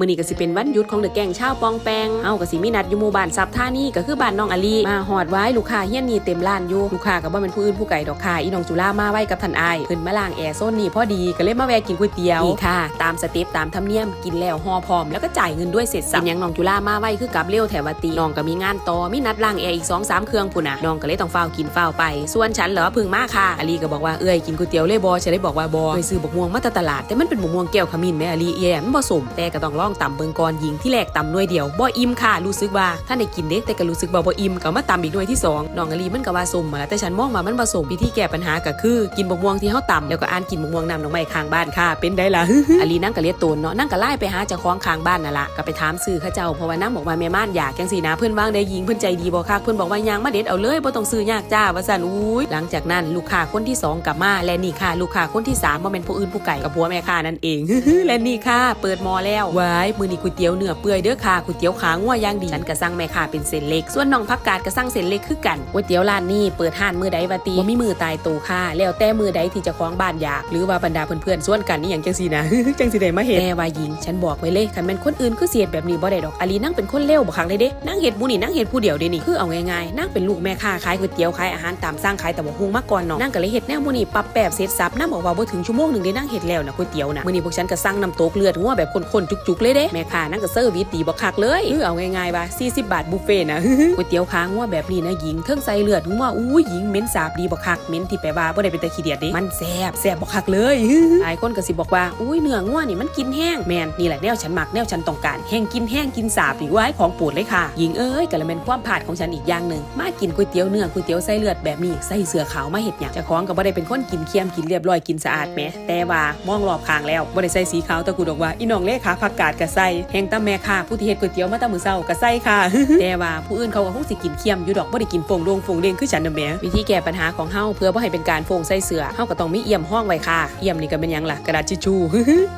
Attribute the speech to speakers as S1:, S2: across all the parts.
S1: มื้อนี้ก็สิเป็นวันหยุดของเดอะแก๊งชาวปองแปงเฮาก็สิมีนัดอยู่หมู่บ้านซับท่านี่ก็คือบ้านน้องอลีมาฮอดไว้ลูกค้าเฮียนนี่เต็มร้านอยู่ลูกค้าก็บ่แม่นผู้อื่นผู้ไกลดอกค่ะอีน้องจุฬามาไว้กับท่านอายขึ้นมาล้างแอร์โซนนี่พอดีก็เลยมาแวะกินก๋วยเตี๋ยวนี่ค่ะ ตามสเต็ปตามธรรมเนียมกินแล้วห่อพร้อมแล้วก็จ่ายเงินด้วยเสร็จสับเป็นยังน้องจุฬามาไว้คือกลับเร็วแถวตีน้องก็มีงานต่อมีนัดล้างแอร์อีก2 3เครื่องพุ่นน่ะน้องก็เลยต้องเฝ้ากินเฝ้าไป ส่วนฉันเหรอพึ่งมาค่ะอลีก็บอกว่าเอ้ยกินก๋วยเตี๋ยวเลยบ่ฉันได้บอกว่าบ่ไปซื้อบักม่วงมาจากตลาดแต่มันเป็นบักม่วงแก้วขมิ้นแม่อลีเอี่ยมันบ่สมแต่ก็ต้องลององตำเบิงก่อนยิงที่แรกตำหน่วยเดียวบ่อิ่มค่ะรู้สึกว่าถ้าได้กินเด็กแต่ก็รู้สึกว่บ่อิ่มก็มาตำอีกหน่วยที่สองน้องอลีมันก็ว่าสมมาแล้วแต่ฉันมองว่ามันบ่สมวิธีแก้ปัญหาก็คือ กินบักม่วงที่เฮาตำแล้วก็อ่านกินบักม่วงน้ำดอกไม้ข้างบ้านค่ะ เป็นได้ล่ะอลีนั่งก็เลียตนเนาะนั่งก็ไล่ไปหาเจ้าของข้างบ้านนั่นล่ะก็ไปถามซื้อเขาเจ้าเพราะว่านั่งบอกว่าแม่ม่านอยากจังซี่นะเพื่อนว่างได้ยิงเพื่อนใจดีบ่คักเพื่อนบอกว่ายางมาเด็ดเอาเลยบ่ต้องซื้อยากจ้าว่าซั่นอุ้ยหลังจากนั้นลูกค้าคนที่สองกลับมาและนี่ค่ะ ลูกค้าคนที่สามบ่แม่นผู้อื่นผู้ไก่กับผัวแม่ค้านั่นเองและนี่ค่ะ เปิดมอแล้วว้ามือนี้ก๋วยเตี๋ยวเนื้อเปื่อยเด้อค่ะก๋วยเตี๋ยวขางัวย่างดีฉันก็สั่งแม่ค้าเป็นเส้นเล็ก ส่วนน้องผักกาดก็สั่งเส้นเล็กคือกันก๋วยเตี๋ยวร้านนี้เปิดห้านมือใดวาตีบ่มีมือตายตัวค่ะ แล้วแต่มือใดที่จะคล้องบ้านอยาก หรือว่าบรรดาเพื่อนๆส่วนกันนี่หยังจังซี่นะจังสิได้มาเห็นแต่ว่าหญิง ฉันบอกไว้เลยคันแม่นคนอื่นคือเสียดแบบนี้บ่ได้ดอกอาลีนั่งเป็นคนเลวบ่คักเลยเด้นั่งเฮ็ดหมูนี่นั่งเฮ็ดผู้เดียวเด้นี่คือเอาง่ายๆนั่งเป็นลูกแม่ค้าขายก๋วยเตี๋ยวขายอาหารตามสั่งขายแต่บ่ฮู้มาก่อนเนาะนั่งก็เลยเฮ็ดแนวหมูนี่ปรับแปบเสร็จสับน้ำบอกว่าบ่ถึงชั่วโมงหนึงได้นั่งเฮ็ดแล้วนะก๋วยเตี๋ยวนะมื้อนี้พวกฉันก็สั่งน้ำตกเลือดงัวแบบข้นๆจุกเลยเด้แม่ค้านั่งก็เซอร์วิสดีบ่คักเลยคือเอาง่ายๆว่า40 บาทบุฟเฟ่ต์นะก๋วยเตี๋ยวขางัวแบบนี้นะหญิงเทิงใส่เลือดงัวอู้ยหญิงเหม็นสาบดีบ่คักเหม็นที่แปลว่าบ่ได้เป็นตะขี้เดียดเด้มันแซ่บแซ่บบ่คักเลยหลายคนก็สิบอกว่าอุ้ยเนื้องัวนี่มันกินแห้งแมนนี่แหละแนวฉันมักแนวฉันต้องการแห้งกินแห้งกินสาบอีกไว้ของโปวดเลยค่ะหญิงเอ้ยกะละแมนความผาดของฉันอีกอย่างหนึ่งมากินก๋วยเตี๋ยวเนื้อก๋วยเตี๋ยวไส้เลือดแบบนี้ใส่เสือขาวมาเห็ดหยังเจะคล้าของก็บ่ได้เป็นคนกินเคียมกินเรียบร้อยกินสะอาดแหมแต่ว่ามองรอบข้างแล้วบ่ได้ใส่สีขาวตะกูดอกว่าอีน้องเลขาผักกาดดก็ใส่แหงตาแม่ค่ะผู้ที่เฮ็ดก๋วยเตี๋ยวมาแตามือเช้าก็ใส่ค่ะ แต่ว่าผู้อื่นเขาก็คงสิกินเคียมอยู่ดอกบ่ได้กินฟงโดงฟงเด้งคือฉันน่ะแหมวิธีแก้ปัญหาของเฮาเพื่อบ่ให้เป็นการฟงใส่เสือเฮาก็ต้องมีเอี่ยมห้องไว้ค่ะเอี่ยมนี่ก็เป็นหยังล่ะกระดาษทิชชู่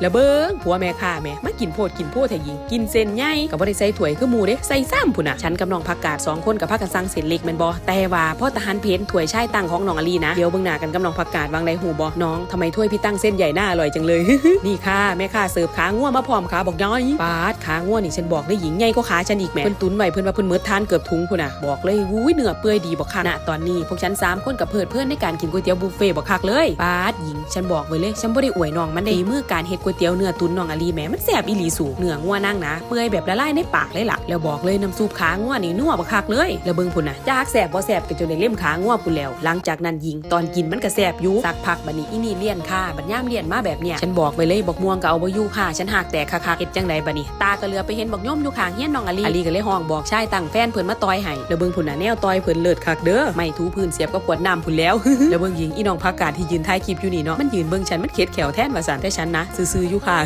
S1: แล้วเบิ้งผัวแม่ข้าแม่มากินโพดกินโพดแต่หญิงกินเส้นใหญ่ก็บ่ได้ใส่ถ้วยคือหมูเด้ใส่ซ้ำพุ่นน่ะฉันกับน้องผักกาดสองคนกับพักกันสั่งเส้นเล็กแม่นบ่แต่ว่าพ่อทหารเพนถ้วยชายตั้งของน้องอลีนะเดี๋ยวเบิ่งหน้ากันกับน้องผักกาดวางไดหูบ่น้องทำไมถ้วยพี่ตั้งเส้นใหญ่หน้าอร่อยจังเลยนี่ค่ะแม่ข้าเสิร์ฟขาง่วมาพร้อมขาบอกย้อยปาดขาง่วนนี่ฉันบอกเลยหญิงใหญ่ก็ขาฉันอีกแม่เพิ่นตุนไว้เพิ่นว่าเพิ่นเมื้อทานเกือบถุงพุ่นน่ะบอกเลยวุ้ยเนื้อเปื่อยดีบ่คักณตอนนี้พวกฉันสามคนกับเพิดเพื่อนในการกินก๋วยเตี๋ยวบุฟเฟ่ต์บ่คักเลยปาดหญิงฉันบอกไว้เลยฉันบ่ได้อวยน้องมันได้มือการเฮ็ดก๋วยเตี๋ยวเนื้อตุนน้องอลีแม่มันแซ่บอีหลีสูงเนื้องัวนั่งนะเปื่อยแบบละลายในปากเลยล่ะแล้วบอกเลยน้ำซุปขางัวนี่นัวบ่คักเลยแล้วเบิ่งพุ่นน่ะจากแซ่บบ่แซ่บก็จนได้เล่มขางัวพุ่นแล้ว หลังจากนั้นหญิงตอนกินมันก็แซ่บอยู่สักพักบัดนี้อีนี่เลี่ยนค่ะบัดย่ามเลี่ยนมาแบบเนี้ยฉันบอกไว้เลยบอกม่วงก็เอาบ่อยู่ค่ะฉันหักแตกคักๆเฮ็ดจังไดบัดนี้ ตาก็เหลือไปเห็นบอกย่อมอยู่ข้างเฮียนน้องอลีอลีก็เลยห้องบอกชายตั้งแฟนเพิ่นมาต่อยให้แล้วเบิ่งพุ่นน่ะแนวต่อยเพิ่นเลิศคักเด้อไม่ถูพื้นเสียบก็ขวดน้ำพุ่นแล้วแล้วเบิ่งหญิงอีน้องพักกาดที่ยืนท้ายคลิปอยู่นี่เนาะมันยืนเบิ่งฉันมันเข็ดแขวแทนว่าซั่นแต่ฉันนะซื่อๆอยู่ค่ะ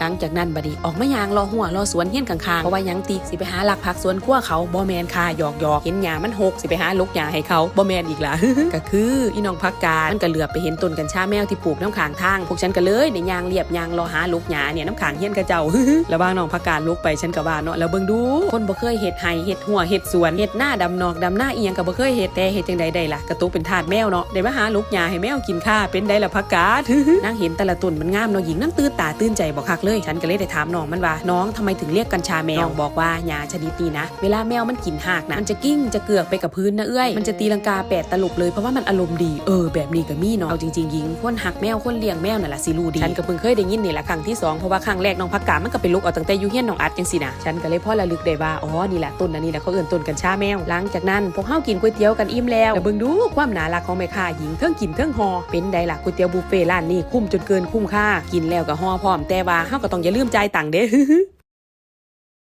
S1: หลังจากนั้นบัดนี้ออกมายางรอหัวรอสวนเฮียนข้างๆเพราะว่าหยังติสิไปหาหลักผักสวนครัวเขาบ่แมนค่ะหยอกหยอกๆเห็นหญ้ามันหกสิไปหาลกหญ้าให้เขาบ่แมนอีกล่ะก็คืออีน้องพักกาดมันก็เหลือบไปเห็นต้นกัญชาแมวที่ปลูกน้ำขางทางพวกฉันก็เลยในยางเรียบยางรอหาลูกหญ้าเนี่ยน้ำขางเฮียนกระเจ้าแล้วบ้างน้องพักกาดลุกไปฉันก็ว่าเนาะแล้วเบิ่งดู คนบ่เคยเฮ็ดไห้เฮ็ดหัวเฮ็ดสวนเฮ็ดหน้าดำนอกดำหน้าอีหยังก็บ่เคยเฮ็ดแต่เฮ็ดจังใดได้ล่ะกระตุกเป็นทาสแมวเนาะได้มาหาลูกหญ้าให้แมวกินข้าเป็นได้ละพักกาดนางเห็นแต่ละต้นมันงามเนาะหญิงนั่งตื่นตาตื่นใจบอกคักเลย ฉันก็เลยได้ถามน้องมันว่าน้องทำไมถึงเรียกกัญชาแมวน้องบอกว่าหญ้าชนิดนี้นะ เวลาแมวมันกินหากนะมันจะกิ้งจะเกือกไปกับพื้นนะเอ้ยมันจะตีลังกาแปดตลบเลยเพราะว่ามันอารมณ์ดีเออแบบนี้ก็มีเนาะเอาจริงๆหญิงคนหักแมวคนเลี้ยงแมวนั่นแหละสิรู้ดีฉันก็เพิ่งเคยได้ยินนี่แหละครั้งที่สองเพราะว่าครั้งแรกน้องพักกามันก็ไปลุกเอาตั้งแต่ยูเฮียนน้องอัดจังสินะฉันก็เลยพ่อระลึกได้ว่าอ๋อนี่แหละต้นอันนี้แหละเขาเอื่นต้นกัญชาแมวหลังจากนั้นพวกเฮากินก๋วยเตี๋ยวกันอิ่มแล้วแล้วเบิ่งดูความน่ารักของแม่ค้าหญิงเทิงกินเทิงหอเป็นไดล่ะก๋วยเตี๋ยวบุฟเฟ่ร้านนี้คุ้มจนเกินคุ้มค่ากินแล้วก็หอพร้อมแต่ว่าเฮาก็ต้องอย่าลืมจ่ายตังค์เด้